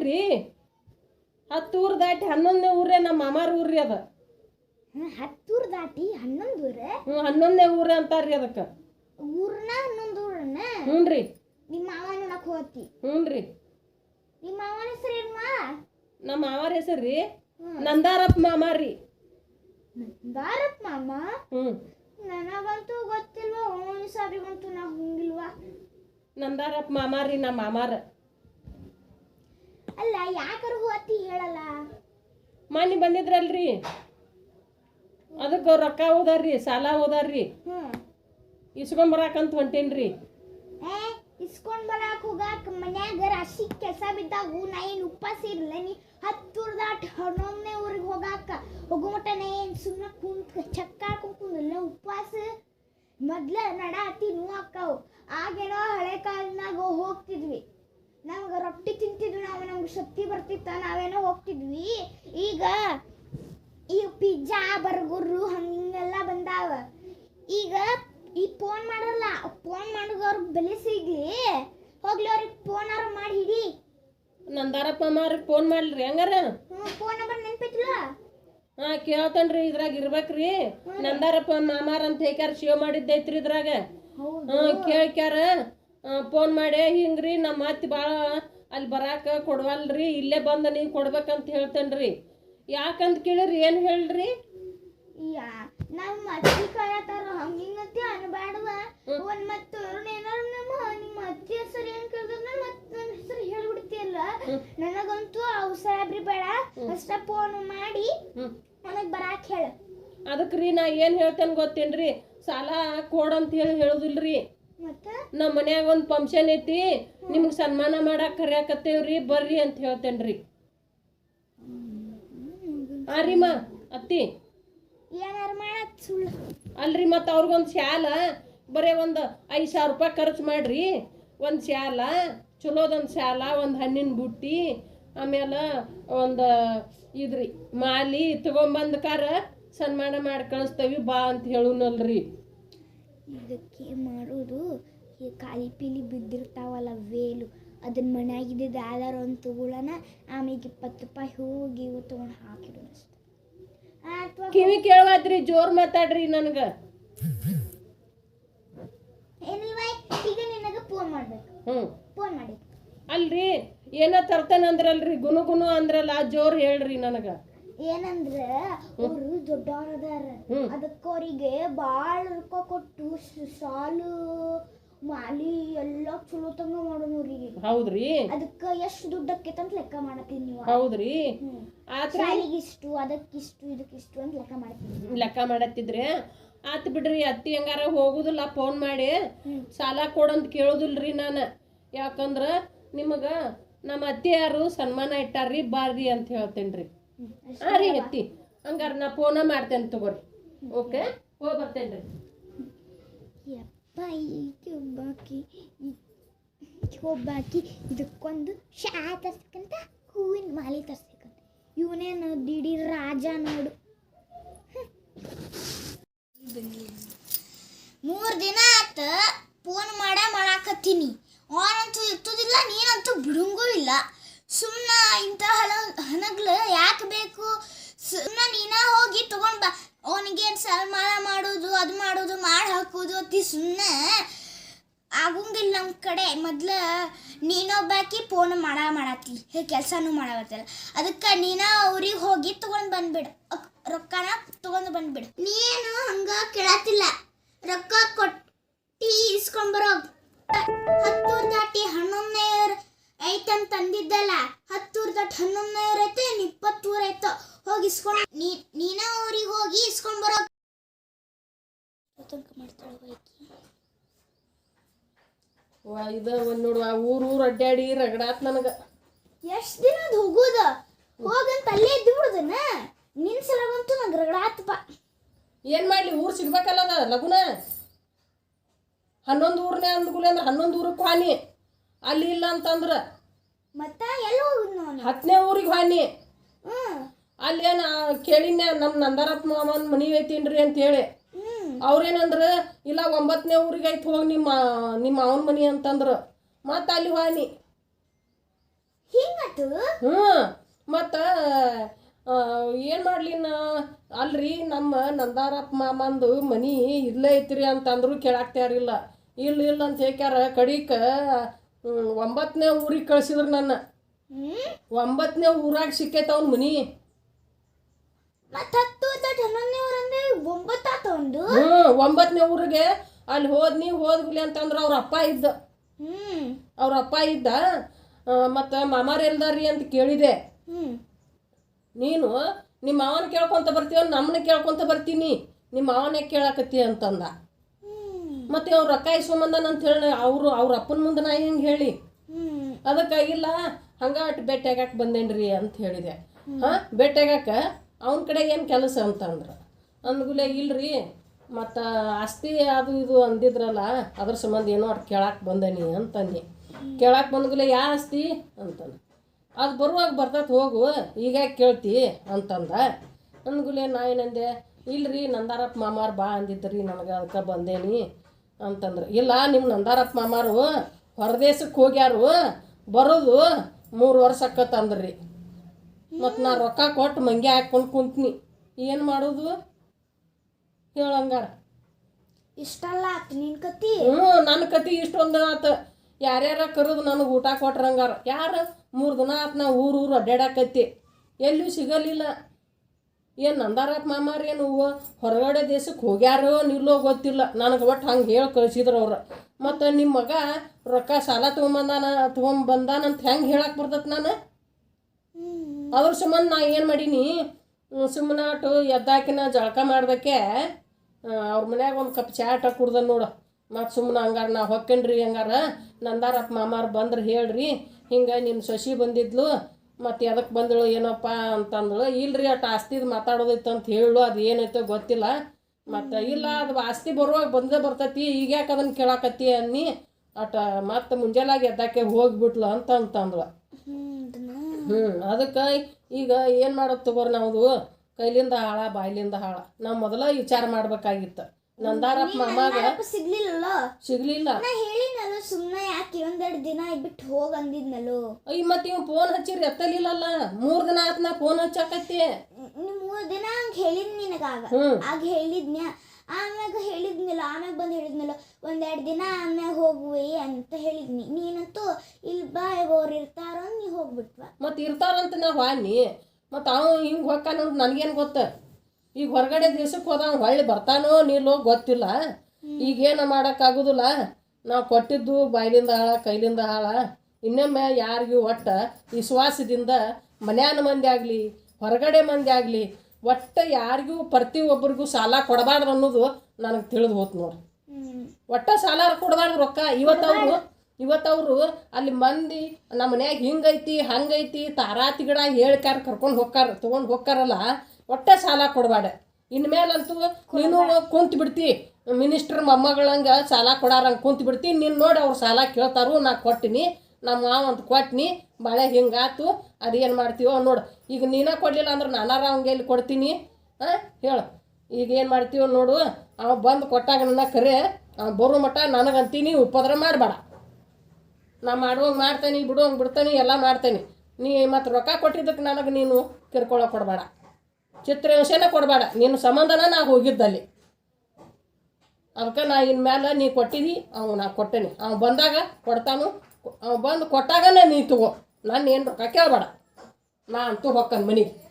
ದಾಟ್ರಿ? ಹತ್ತು ಊರು ದಾಟಿ ಹನ್ನೊಂದನೇ ಊರೇ ನಮ್ಮ ಮಾಮಾರ ಊರ್ರಿ ಅದ. ಹತ್ತೂರ್ ದಾಟಿ ಹನ್ನೊಂದು ಊರ? ಹ್ಞೂ ಹನ್ನೊಂದನೇ ಊರೇ ಅಂತಾರ್ರಿ ಅದಕ್ಕೆ. ಊರ್ನ ಹನ್ನೊಂದು ಊರನ್ನ? ಹ್ಞೂ ರೀ. ನಿಮ್ಮ ಮಾವ ನೋಡಕ್ ಹೋತಿ. ಹ್ಞೂ ರೀ. ನಿಮ್ಮ ಮಾವನ ಹೆಸರು ಏನಮ್ಮ ನಮ್ಮ ಮಾವಾರ ಹೆಸರು ರೀ ನಂದಾರಪ್ಪ ಮಾಮಾರಿ ರೀ. ದಾರಪ್ಪ ಮಾಮ? ಹ್ಞೂ ನನಗಂತೂ ಗೊತ್ತಿಲ್ವಾ ಅವನ ಸಾರಿಗಂತೂ ನಾ ಹೋಗಿಲ್ವಾ? ನಂದಾರಪ್ಪ ಮಾಮಾರಿ ರೀ ನಮ್ಮ ಮಾಮಾರ. ಅಲ್ಲ ಯಾಕರ ಹೋತಿ ಹೇಳಲ್ಲ? ಮನೆ ಬಂದಿದ್ರಲ್ರಿ? ಅದಕ್ಕೆ ರೊಕ್ಕ ಹೋದಾರ್ರಿ ಸಾಲ ಹೋದಾರ್ರಿ. ಹ್ಮ್. ಇಸ್ಕೊಂಬರಾಕಂತ ಹೊಂಟೇನ್ರಿ. ಏ ಇಸ್ಕೊಂಡ್ ಬರಾಕ್ ಹೋಗಾಕ ಮನ್ಯಾಗ ರಾಶಿ ಕೆಲಸ ಬಿದ್ದಾಗ ನಾ ಏನ್ ಉಪವಾಸ ಇರ್ಲ ನೀ ಹತ್ತೂರ್ ದಾಟ್ ಹನ್ನೊಂದನೇ ಊರಿಗೆ ಹೋಗಾಕ. ಹೋಗೋ ಮಟ ನಾ ಏನ್ ಸುಮ್ಮನೆ ಕುಂತ್ ಚಕ್ಕ ಕುಂತಿಲ್ಲ ಉಪವಾಸ? ಮೊದ್ಲ ನಡ ಹತ್ತಿ ನೋವು ಅಕ್ಕಾವು. ಆಗೇನೋ ಹಳೆ ಕಾಲದಾಗ ಹೋಗ್ತಿದ್ವಿ. ನಮ್ಗೆ ರೊಟ್ಟಿ ತಿಂತಿದ್ವಿ ನಾವು ನಮ್ಗೆ ಶಕ್ತಿ ಬರ್ತಿತ್ತ ನಾವೇನೋ ಹೋಗ್ತಿದ್ವಿ. ಈಗ ಈ ಪಿಜ್ಜಾ ಬರ್ಗರು ಹಂಗೆಲ್ಲ ಬಂದಾವ. ಈಗ ಈ ಫೋನ್ ಮಾಡಲ್ಲ ಫೋನ್ ಮಾಡಿದವ್ರ ಬೆಲೆ ಸಿಗ್ಲಿ. ಹೋಗ್ಲಿ ಅವ್ರಿಗೆ ಫೋನ್ ಅವ್ರ ಮಾಡಿ ಹಿಡಿ. ನಂದಾರಪ್ಪ ಮಾರ ಫೋನ್ ಮಾಡ್ರಿ ಹೆಂಗಾರ? ಫೋನ್ ನಂಬರ್ ನೆನ್ಪಿತ್ತಲ್ಲ ಹಾ ಕೇಳ್ತನ್ರಿ ಇದ್ರಾಗ ಇರ್ಬೇಕ್ರಿ. ನಂದಾರಪ್ಪ ಮಾಮಾರ ಅಂತ ಹೇಕ್ಯಾರ ಶಿವ ಮಾಡಿದ್ದೈತ್ರಿ ಇದ್ರಾಗ. ಹಾಂ ಕೇಳ್ಕ್ಯಾರ? ಫೋನ್ ಮಾಡಿ ಹಿಂಗ್ರಿ ನಮ್ಮ ಅತ್ತಿ ಭಾಳ ಅಲ್ಲಿ ಬರಾಕ ಕೊಡವಲ್ರಿ ಇಲ್ಲೇ ಬಂದ ನೀವು ಕೊಡ್ಬೇಕಂತ ಹೇಳ್ತೇನ್ರಿ. ಯಾಕಂತ ಕೇಳಿರಿ ಏನು ಹೇಳ್ರಿ? ನಮ್ಮ ಅತ್ತಿ ಕಾಯತಾರ ಹಂಗಿಂಗತಿ ಅನ್ಬೇಡವ ಒಂದ್ ಮತ್ತೆ ಏನಾರು ನಮ್ಮ ನಿಮ್ಮ ಅತ್ತಿ ಹೆಸರು ಏನ್ ಕೇಳಿದ್ರೆ ಮತ್ತೆ ನನ್ನ ಹೆಸರು ಹೇಳ್ಬಿಡ್ತೀಯಲ್ಲ. ನನಗಂತೂ ಅವ್ ಸಾಬ್ರಿ ಬೇಡ. ಅಷ್ಟ ಫೋನ್ ಮಾಡಿ ನನಗ್ ಬರಾಕ್ ಹೇಳ. ಅದಕ್ಕೆ ರೀ ನಾ ಏನು ಹೇಳ್ತೇನೆ ಗೊತ್ತೇನ್ರಿ? ಸಾಲ ಕೊಡಂತ ಹೇಳಿ ಹೇಳುದಿಲ್ರಿ. ನಮ್ಮ ಮನ್ಯಾಗ ಒಂದು ಫಂಕ್ಷನ್ ಐತಿ ನಿಮ್ಗೆ ಸನ್ಮಾನ ಮಾಡಕ್ ಕರ್ಯಾಕತ್ತೇವ್ರಿ ಬರ್ರಿ ಅಂತ ಹೇಳ್ತೇನ್ರಿ. ಆ ರೀ ಮಾ ಅತ್ತಿ. ಅಲ್ರಿ ಮತ್ತು ಅವ್ರಿಗೊಂದು ಶಾಲ ಬರೇ ಒಂದು ಐದು ಸಾವಿರ ರೂಪಾಯಿ ಖರ್ಚು ಮಾಡ್ರಿ. ಒಂದು ಶಾಲ ಚಲೋದೊಂದು ಶಾಲ ಒಂದು ಹಣ್ಣಿನ ಬುಟ್ಟಿ ಆಮೇಲೆ ಒಂದು ಇದ್ರಿ ಮಾಲಿ ತಗೊಂಬಂದ್ ಕಾರ ಸನ್ಮಾನ ಮಾಡಿ ಕಳಿಸ್ತೇವಿ ಬಾ ಅಂತ ಹೇಳುನಲ್ರಿ. ಇದಕ್ಕೆ ಮಾಡೋದು ಈ ಕಾಲಿ ಪೀಲಿ ಬಿದ್ದಿರ್ತಾವಲ್ಲ ವೇಲು. ಅದನ್ನ ಮನ್ಯಾಗಿದ್ದ ಯಾವ್ದಾರು ಒಂದು ತಗೊಳ್ಳೋಣ ಆಮೇಲೆ ಇಪ್ಪತ್ತು ರೂಪಾಯಿ ಹೋಗಿ ಇವು ತೊಗೊಂಡು ಹಾಕಿಡು ಕಿವಿ ಕೇಳವಾದ್ರಿ ಜೋರ್ ಮಾತಾಡ್ರಿ ನನಗೆ. ಈಗ ನಿನಗೆ ಫೋನ್ ಮಾಡ್ಬೇಕು. ಹ್ಞೂ ಫೋನ್ ಮಾಡಿ. ಅಲ್ರಿ ಏನೋ ತರ್ತಾನೆ ಗುನುಗುನು ಗುನು ಗುನು ಅಂದ್ರಲ್ಲ ಜೋರ್ ಹೇಳ್ರಿ ನನಗೆ. ಏನಂದ್ರೆ ಅವರು ದೊಡ್ಡವರದಾರ. ಅದಕ್ಕ ಅವರಿಗೆ ಬಾಳ ರೊಕ್ಕ ಕೊಟ್ಟು ಸಾಲು ಮಾಲಿ ಎಲ್ಲ ಚಲೋ ತಂಗ ಅವ್ರಿಗೆ. ಹೌದ್ರಿ? ಅದಕ್ಕ ಎಷ್ಟು ದುಡ್ಡು ಆಕೈತೆ ಅಂತ ಲೆಕ್ಕ ಮಾಡತ್ತೀನಿ ನೀವು. ಹೌದ್ರಿ? ಇಷ್ಟು ಆತ್ರಿ? ಶಾಲಿಗಿಷ್ಟು ಅದಕ್ಕಿಷ್ಟು ಇದಕ್ಕಿಷ್ಟು ಅಂತ ಲೆಕ್ಕ ಮಾಡ್ತೀನಿ ಲೆಕ್ಕ ಮಾಡತ್ತಿದ್ರಿ? ಆತ್ ಬಿಡ್ರಿ ಅತ್ತಿ ಹೆಂಗಾರ ಹೋಗುದಿಲ್ಲ ಫೋನ್ ಮಾಡಿ. ಸಾಲ ಕೊಡಂತ ಕೇಳುದಿಲ್ರಿ ನಾನು. ಯಾಕಂದ್ರ ನಿಮಗ ನಮ್ಮ ಅತ್ತೆಯಾರು ಸನ್ಮಾನ ಇಟ್ಟಾರ್ರಿ ಬಾರ್ರಿ ಅಂತ ಹೇಳ್ತೇನ್ರಿ. ಹಾ ರೀ ಎತ್ತಿ ಹಂಗಾರ ನಾ ಫೋನ ಮಾಡ್ತೇನೆ ತಗೋರಿ. ಓಕೆ ಹೋಗಿ ಬರ್ತೇನೆ ಯಪ್ಪ ಈಗ ಒಬ್ಬಾಕಿ ಒಬ್ಬಾಕಿ ಇದಕ್ಕೊಂದು ಶಾ ತರ್ಸ್ಕಂತ ಹೂವಿನ ಮಾಲೆ ತರ್ಸ್ಬೇಕಂತ. ಇವನೇನು ದಿಢೀರ್ ರಾಜ ನೋಡು. ಮೂರು ದಿನ ಆತ ಫೋನ್ ಮಾಡ ಮಾಡಾಕತ್ತೀನಿ. ಅವನಂತೂ ಇರ್ತದಿಲ್ಲ ನೀನಂತೂ ಬಿಡುಂಗೂ ಇಲ್ಲ. ಸುಮ್ಮನೆ ಇಂಥ ಹಲ ಹಣಗಳು ಯಾಕೆ ಬೇಕು? ಸುಮ್ಮನೆ ನೀನ ಹೋಗಿ ತಗೊಂಡ್ ಬಾ. ಅವನಿಗೆ ಸನ್ಮಾನ ಮಾಡೋದು, ಅದು ಮಾಡೋದು, ಮಾಡಿ ಹಾಕೋದು ಅತಿ ಸುಮ್ಮನೆ ಆಗುಂಗಿಲ್ಲ ನಮ್ಮ ಕಡೆ. ಮೊದ್ಲ ನೀನೊಬ್ಬಾಕಿ ಫೋನ್ ಮಾಡ ಮಾಡತ್ತಿ ಹೇ, ಕೆಲಸನೂ ಮಾಡಾಕತ್ತಲ್ಲ. ಅದಕ್ಕೆ ನೀನ ಅವ್ರಿಗೆ ಹೋಗಿ ತಗೊಂಡ್ ಬಂದ್ಬಿಡು. ರೊಕ್ಕನ ತಗೊಂಡು ಬಂದ್ಬಿಡು. ನೀನು ಹಂಗ ಕೇಳತ್ತಿಲ್ಲ ಇದು ಒಂದು ನೋಡುವ ಊರು ಊರು ಅಡ್ಡಾಡಿ ರಗಡಾತ್ ನನಗೆ. ಎಷ್ಟು ದಿನ ಅದು ಹೋಗೋದ? ಹೋಗಂತ ಅಲ್ಲೇ ಇದ್ದು ಬಿಡುದನ್ನ ನಿನ್ ಸಲಗಂತೂ ನಂಗೆ ರಗಡಾತಪ್ಪ ಏನು ಮಾಡಲಿ ಊರು ಸಿಗ್ಬೇಕಲ್ಲದ ಲಗುನ? ಹನ್ನೊಂದು ಊರ್ನೇ ಅಂದ್ಕೂಲೆ ಅಂದ್ರೆ ಹನ್ನೊಂದು ಊರಕ್ಕೆ ಹಾನಿ ಅಲ್ಲಿ ಇಲ್ಲ ಅಂತಂದ್ರೆ ಮತ್ತ ಎಲ್ಲಿ ಹೋಗುದು ನಾನು ಹತ್ತನೇ ಊರಿಗೆ ಹಾನಿ ಅಲ್ಲಿ ಅಲ್ಲೇನು ಕೇಳಿನ ನಮ್ಮ ನಂದಾರಪ್ಪ ಮಾಮನ ಮನಿ ಐತಿನ್ರಿ ಅಂತ ಹೇಳಿ ಅವ್ರೇನಂದ್ರ ಇಲ್ಲ ಒಂಬತ್ತನೇ ಊರಿಗೆ ಐತೆ ಹೋಗಿ ನಿಮ್ಮ ನಿಮ್ಮ ಅವನ ಮನಿ ಅಂತಂದ್ರು. ಮತ್ತೆ ಅಲ್ಲಿ ವಾಣಿ ಹಿಂಗತ್ತು ಹ್ಞೂ ಮತ್ತು ಏನು ಮಾಡ್ಲಿ ನಾ? ಅಲ್ರಿ ನಮ್ಮ ನಂದಾರಪ್ಪ ಮಾಮಂದು ಮನಿ ಇಲ್ಲೇ ಐತ್ರಿ ಅಂತಂದ್ರು ಕೇಳಾಕ್ ತಯಾರಿಲ್ಲ. ಇಲ್ಲ ಇಲ್ಲ ಅಂತ ಹೇಳ್ಕ್ಯಾರ. ಕಡಿಕ ಒಂಬತ್ತನೇ ಊರಿಗೆ ಕಳ್ಸಿದ್ರು ನನ್ನ. ಒಂಬತ್ತನೇ ಊರಾಗ ಸಿಕ್ಕೈತೆ ಅವ್ನ ಮನಿ. ಮತ್ತ ಹತ್ತು ಹತ್ತು ಹನ್ನೊಂದನೇ ಊರಂದ್ರೆ ಒಂಬತ್ತಾತ ಒಂದು. ಹ್ಞೂ ಒಂಬತ್ತನೇ ಊರಿಗೆ ಅಲ್ಲಿ ಹೋದ್ನಿ ಹೋದ್ಗುಲಿ ಅಂತಂದ್ರೆ ಅವ್ರ ಅಪ್ಪ ಇದ್ದ. ಹ್ಮ್. ಅವ್ರ ಅಪ್ಪ ಇದ್ದ. ಮತ್ತು ಮಾಮಾರ್ ಎಲ್ದಾರಿ ಅಂತ ಕೇಳಿದೆ. ಹ್ಮ್. ನೀನು ನಿಮ್ಮ ಮಾವನ ಕೇಳ್ಕೊಂತ ಬರ್ತೀವ ನಮ್ಮನ್ನ ಕೇಳ್ಕೊಂತ ಬರ್ತೀನಿ. ನಿಮ್ಮ ಮಾವನೇ ಕೇಳಾಕತ್ತಿ ಅಂತಂದ. ಮತ್ತೆ ಅವ್ರ ರೊಕ್ಕ ಇಸ್ಕೊಂಬಂದಾನ ಅಂತ ಹೇಳಿ ಅವರು ಅವ್ರ ಅಪ್ಪನ ಮುಂದೆ ನಾ ಹೆಂಗೆ ಹೇಳಿ? ಅದಕ್ಕಾಗಿಲ್ಲ ಹಂಗ ಅಟ್ ಭೇಟಿಯಾಗಕ್ಕೆ ಬಂದೇನ್ರಿ ಅಂತ ಹೇಳಿದೆ. ಹಾಂ ಭೇಟಿಯಾಗಕ್ಕೆ ಅವನ ಕಡೆ ಏನು ಕೆಲಸ ಅಂತಂದ್ರು. ಅಂದ್ಗುಲೆ ಇಲ್ರಿ, ಮತ್ತು ಆಸ್ತಿ ಅದು ಇದು ಅಂದಿದ್ರಲ್ಲ, ಅದ್ರ ಸಂಬಂಧ ಏನೋ ಅಟ್ ಕೇಳಕ್ಕೆ ಬಂದನಿ ಅಂತಂದು. ಕೇಳಕ್ಕೆ ಬಂದ್ಗುಲೆ ಯಾ ಆಸ್ತಿ ಅಂತಂದು. ಅದು ಬರುವಾಗ ಬರ್ತೈತೆ, ಹೋಗು ಈಗ ಕೇಳ್ತಿ ಅಂತಂದ. ಅಂದ್ಗುಲೆ ನಾ ಏನಂದೆ, ಇಲ್ರಿ, ನಂದಾರಪ್ಪ ಮಾಮಾರು ಬಾ ಅಂದಿದ್ರಿ, ನನಗೆ ಅದಕ್ಕೆ ಬಂದೇನಿ ಅಂತಂದ್ರೆ. ಇಲ್ಲ ನಿಮ್ಮ ನಂದಾರಪ್ಪ ಮಾಮಾರು ಹೊರದೇಶಕ್ಕೆ ಹೋಗ್ಯಾರು, ಬರೋದು ಮೂರು ವರ್ಷ ಆಕತ್ತಂದ್ರಿ ಮತ್ತು ನಾ ರೊಕ್ಕ ಕೊಟ್ಟು ಮಂಗೆ ಹಾಕ್ಕೊಂಡು ಕುಂತೀನಿ. ಏನು ಮಾಡೋದು? ಹೇಳಂಗಾರ ಇಷ್ಟಲ್ಲ ಆತು ನಿನ್ನ ಕತಿ? ಹ್ಞೂ ನನ್ನ ಕತಿ ಇಷ್ಟೊಂದು ಆತು. ಯಾರ್ಯಾರ ಕರೆದು ನನಗೆ ಊಟ ಕೊಟ್ರಂಗಾರ ಯಾರು? ಮೂರು ದಿನ ಆತು ನಾ ಊರು ಊರು ಅಡ್ಡಾಡಕತ್ತಿ ಎಲ್ಲೂ ಸಿಗಲಿಲ್ಲ. ಏನು ನಂದಾರಪ್ಪ ಮಾಮಾರ ಏನು ಹೊರಗಡೆ ದೇಶಕ್ಕೆ ಹೋಗ್ಯಾರೋ ನಿಲ್ಲೋ ಗೊತ್ತಿಲ್ಲ. ನನಗೆ ಒಟ್ಟು ಹಂಗೆ ಹೇಳಿ ಕಳಿಸಿದ್ರು ಅವ್ರು. ಮತ್ತು ನಿಮ್ಮ ಮಗ ರೊಕ್ಕ ಸಾಲ ತೊಗೊಂಬಂದಾನ ತೊಗೊಂಬಂದಾನಂತ ಹೆಂಗೆ ಹೇಳಕ್ಕೆ ಬರ್ತೈತೆ ನಾನು? ಅದ್ರ ಸಂಬಂಧ ನಾ ಏನು ಮಾಡೀನಿ? ಸುಮ್ಮನೆ ಅಟ್ಟು ಎದ್ದಾಕಿನ ಜಳಕ ಮಾಡ್ದಕ್ಕೆ ಅವ್ರ ಮನ್ಯಾಗ ಒಂದು ಕಪ್ ಚಾಟ ಕುಡ್ದ ನೋಡು. ಮತ್ತು ಸುಮ್ಮನೆ ಹಂಗಾರ, ನಾ ಹೊಕ್ಕೇನ್ರಿ ಹಂಗಾರ? ನಂದಾರಪ್ಪ ಮಾಮಾರ್ ಬಂದ್ರೆ ಹೇಳ್ರಿ. ಹಿಂಗೆ ನಿಮ್ಮ ಸೊಸಿ ಬಂದಿದ್ಲು, ಮತ್ತು ಎದಕ್ಕೆ ಬಂದಳು, ಏನಪ್ಪ ಅಂತಂದಳು. ಇಲ್ರಿ, ಅಟ್ ಆಸ್ತಿದು ಮಾತಾಡೋದಿತ್ತು ಅಂತ ಹೇಳು, ಅದು ಏನೈತೋ ಗೊತ್ತಿಲ್ಲ. ಮತ್ತು ಇಲ್ಲ, ಅದು ಆಸ್ತಿ ಬರುವಾಗ ಬಂದೇ ಬರ್ತೈತಿ, ಈಗ ಯಾಕೆ ಅದನ್ನು ಕೇಳಾಕತ್ತಿ ಅನ್ನಿ. ಅಟ ಮತ್ತು ಮುಂಜಾನಾಗ ಎದ್ದಾಕೆ ಹೋಗ್ಬಿಟ್ಲು ಅಂತ ಅಂತಂದ್ಳು. ಹ್ಞೂ ಅದಕ್ಕೆ ಈಗ ಏನು ಮಾಡೋದು ತಗೋರಿ ನಾವು ಕೈಲಿಂದ ಹಾಳ ಬಾಯ್ಲಿಂದ ಹಾಳ. ನಾವು ಮೊದಲ ವಿಚಾರ ಮಾಡ್ಬೇಕಾಗಿತ್ತು. ನಂದಾರಪ್ಪ ಮಾಮಾಗ ಸಿಗ್ಲಿಲ್ಲ ಸಿಗ್ಲಿಲ್ಲ. ನಾ ಹೇಳಿನಲ್ಲ ಸುಮ್ಮನೆ ಯಾಕೆ ಒಂದೆರಡು ದಿನ ಬಿಟ್ಟು ಹೋಗಿ ಅಂದಿದ್ನಲ್ಲೋ? ಅಯ್ಯ ಮತ್ತೆ ಇವ್ ಫೋನ್ ಹಚ್ಚಿರಿ ಎತ್ತಲಿಲ್ಲಲ್ಲ? ಮೂರು ದಿನ ಆತ್ ನಾ ಫೋನ್ ಹಚ್ಚಾಕತ್ತಿ. ಮೂರ್ ದಿನ ಹಂಗೆ ಹೇಳಿದ್ ನಿನಗಾಗ. ಆಗ ಹೇಳಿದ್ನ್ಯ? ಆಮ್ಯಾಗ ಹೇಳಿದ್ನಿಲ್ಲ ಆಮ್ಯಾಗ ಬಂದು ಹೇಳಿದ್ನಲ್ಲ ಒಂದೆರಡು ದಿನ ಆಮ್ಯಾಗ ಹೋಗುವೆ ಅಂತ ಹೇಳಿದ್ನಿ. ನೀನಂತೂ ಇಲ್ಲಿ ಬಾ ಅವ್ರು ಇರ್ತಾರೋ ನೀ ಹೋಗ್ಬಿಟ್ವ? ಮತ್ತೆ ಇರ್ತಾರಂತ ನಾ ವಾನಿ ಮತ್ತು ಅವ ಹಿಂಗೆ ಹೊಕ್ಕಾನ ನನಗೇನು ಗೊತ್ತ? ಈಗ ಹೊರಗಡೆ ದೇಶಕ್ಕೆ ಹೋದ ಅವ್ನು ಹೊಳ್ಳಿ ಬರ್ತಾನೋ ನೀಲೋ ಗೊತ್ತಿಲ್ಲ. ಈಗೇನು ಮಾಡೋಕ್ಕಾಗೋದಿಲ್ಲ ನಾವು ಕೊಟ್ಟಿದ್ದು ಬಾಯ್ಲಿಂದ ಹಾಳ ಕೈಲಿಂದ ಹಾಳ ಇನ್ನೊಮ್ಮೆ ಯಾರಿಗೂ ಒಟ್ಟು ವಿಶ್ವಾಸದಿಂದ ಮನ್ಯಾನ ಮಂದಿ ಆಗಲಿ ಹೊರಗಡೆ ಮಂದಿ ಆಗಲಿ ಒಟ್ಟು ಯಾರಿಗೂ ಪ್ರತಿ ಒಬ್ಬರಿಗೂ ಸಾಲ ಕೊಡಬಾರ್ದು ಅನ್ನೋದು ನನಗೆ ತಿಳಿದು ಹೋತು ನೋಡಿ ಒಟ್ಟ ಸಾಲ ಕೊಡಬಾರ್ದು ರೊಕ್ಕ. ಇವತ್ತವ್ರು ಇವತ್ತವ್ರು ಅಲ್ಲಿ ಮಂದಿ ನಮ್ಮ ಮನ್ಯಾಗ ಹಿಂಗೈತಿ ಹಂಗೈತಿ ತಾರಾತಿ ಗಿಡ ಹೇಳ್ಕಾರ ಕರ್ಕೊಂಡು ಹೋಗ್ಕಾರ ತೊಗೊಂಡು ಹೋಗ್ಕಾರಲ್ಲ ಒಟ್ಟ ಸಾಲ ಕೊಡಬೇಡ ಇನ್ಮೇಲಂತೂ ನೀನು ಕುಂತ ಬಿಡ್ತಿ ಮಿನಿಸ್ಟರ್ ಮೊಮ್ಮಗಳಂಗೆ ಸಾಲ ಕೊಡಾರಂಗೆ ಕುಂತ ಬಿಡ್ತಿ ನೀನು ನೋಡಿ ಅವ್ರು ಸಾಲ ಕೇಳ್ತಾರು ನಾ ಕೊಟ್ಟಿನಿ ನಮ್ಮ ಮಾವ ಅಂತ ಕೊಟ್ಟಿನಿ ಬಾಳೆ ಹಿಂಗಾತು ಅದೇನು ಮಾಡ್ತೀವೋ ನೋಡು. ಈಗ ನೀನೇ ಕೊಡಲಿಲ್ಲ ಅಂದ್ರೆ ನಾನಾರ ಅವಂಗೆ ಇಲ್ಲಿ ಕೊಡ್ತೀನಿ. ಹಾಂ ಹೇಳು. ಈಗ ಏನು ಮಾಡ್ತೀವೋ ನೋಡು. ಅವ ಬಂದು ಕೊಟ್ಟಾಗ ನನ್ನ ಕರೆ ಅವ್ನು ಬರೋ ಮಟ್ಟ ನನಗಂತೀನಿ, ಉಪದ್ರ ಮಾಡಬೇಡ. ನಾ ಮಾಡುವಂಗೆ ಮಾಡ್ತೇನೆ, ಬಿಡುವಂಗೆ ಬಿಡ್ತೇನೆ, ಎಲ್ಲ ಮಾಡ್ತೇನೆ. ನೀ ಮತ್ತು ರೊಕ್ಕ ಕೊಟ್ಟಿದ್ದಕ್ಕೆ ನನಗೆ ನೀನು ಕಿರ್ಕೊಳ್ಳೋ ಕೊಡಬೇಡ. ಚಿತ್ರಹಿಂಸೆನ ಕೊಡಬೇಡ. ನಿನ್ನ ಸಂಬಂಧನ ನಾ ಹೋಗಿದ್ದಲ್ಲಿ. ಅದಕ್ಕೆ ನಾ ಇನ್ಮೇಲೆ ನೀ ಕೊಟ್ಟಿದಿ ಅವನು ನಾ ಕೊಟ್ಟೇನಿ. ಅವನು ಬಂದಾಗ ಕೊಡ್ತಾನು. ಅವನು ಬಂದು ಕೊಟ್ಟಾಗನೇ ನೀ ತಗೋ. ನಾನು ಏನು ರೊಕ್ಕ ಕೇಳಬೇಡ. ನಾ ಅಂತೂ ಹೊಕ್ಕನ್ ಮನೆಗೆ.